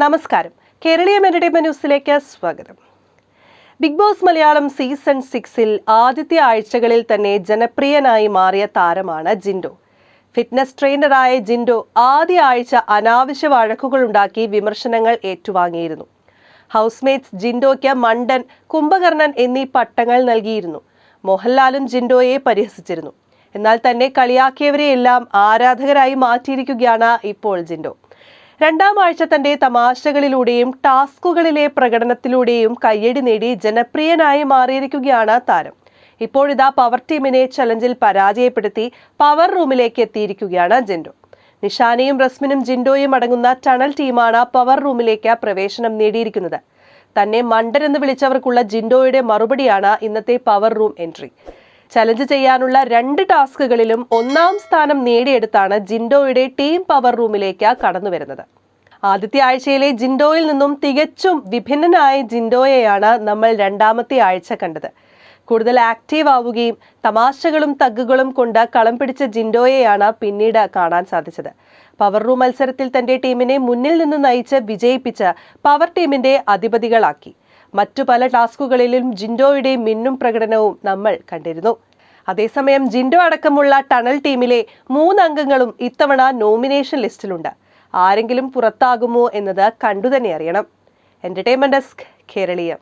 നമസ്കാരം. കേരളീയം എന്റർടൈൻമെന്റ് ന്യൂസിലേക്ക് സ്വാഗതം. ബിഗ് ബോസ് മലയാളം സീസൺ സിക്സിൽ ആദ്യത്തെ ആഴ്ചകളിൽ തന്നെ ജനപ്രിയനായി മാറിയ താരമാണ് ജിൻഡോ. ഫിറ്റ്നസ് ട്രെയിനറായ ജിൻഡോ ആദ്യ ആഴ്ച അനാവശ്യ വഴക്കുകളുണ്ടാക്കി വിമർശനങ്ങൾ ഏറ്റുവാങ്ങിയിരുന്നു. ഹൗസ്മേറ്റ്സ് ജിൻഡോയ്ക്ക് മണ്ടൻ കുംഭകർണൻ എന്നീ പട്ടങ്ങൾ നൽകിയിരുന്നു. മോഹൻലാലും ജിൻഡോയെ പരിഹസിച്ചിരുന്നു. എന്നാൽ തന്നെ കളിയാക്കിയവരെയെല്ലാം ആരാധകരായി മാറ്റിയിരിക്കുകയാണ് ഇപ്പോൾ ജിൻഡോ. രണ്ടാം ആഴ്ച തന്റെ തമാശകളിലൂടെയും ടാസ്കുകളിലെ പ്രകടനത്തിലൂടെയും കയ്യടി നേടി ജനപ്രിയനായി മാറിയിരിക്കുകയാണ് താരം. ഇപ്പോഴിതാ പവർ ടീമിനെ ചലഞ്ചിൽ പരാജയപ്പെടുത്തി പവർ റൂമിലേക്ക് എത്തിയിരിക്കുകയാണ് ജിൻഡോ. നിഷാനയും റസ്മിനും ജിൻഡോയും അടങ്ങുന്ന ടണൽ ടീമാണ് പവർ റൂമിലേക്ക് പ്രവേശനം നേടിയിരിക്കുന്നത്. തന്നെ മണ്ടൻ എന്ന് വിളിച്ചവർക്കുള്ള ജിൻഡോയുടെ മറുപടിയാണ് ഇന്നത്തെ പവർ റൂം എൻട്രി. ചലഞ്ച് ചെയ്യാനുള്ള രണ്ട് ടാസ്കുകളിലും ഒന്നാം സ്ഥാനം നേടിയെടുത്താണ് ജിൻഡോയുടെ ടീം പവർ റൂമിലേക്ക് കടന്നു വരുന്നത്. ആദ്യത്തെ ആഴ്ചയിലെ ജിൻഡോയിൽ നിന്നും തികച്ചും വിഭിന്നനായ ജിൻഡോയെയാണ് നമ്മൾ രണ്ടാമത്തെ ആഴ്ച കണ്ടത്. കൂടുതൽ ആക്റ്റീവ് ആവുകയും തമാശകളും തഗ്ഗുകളും കൊണ്ട് കളം പിടിച്ച ജിൻഡോയെയാണ് പിന്നീട് കാണാൻ സാധിച്ചത്. പവർ റൂം മത്സരത്തിൽ തന്റെ ടീമിനെ മുന്നിൽ നിന്ന് നയിച്ച് വിജയിപ്പിച്ച് പവർ ടീമിന്റെ അധിപതികളാക്കി. മറ്റു പല ടാസ്കുകളിലും ജിൻഡോയുടെ മിന്നും പ്രകടനവും നമ്മൾ കണ്ടിരുന്നു. അതേസമയം ജിൻഡോ അടക്കമുള്ള ടണൽ ടീമിലെ മൂന്ന് അംഗങ്ങളും ഇത്തവണ നോമിനേഷൻ ലിസ്റ്റിലുണ്ട്. ആരെങ്കിലും പുറത്താകുമോ എന്നത് കണ്ടുതന്നെ അറിയണം. Entertainment desk Keraleeyam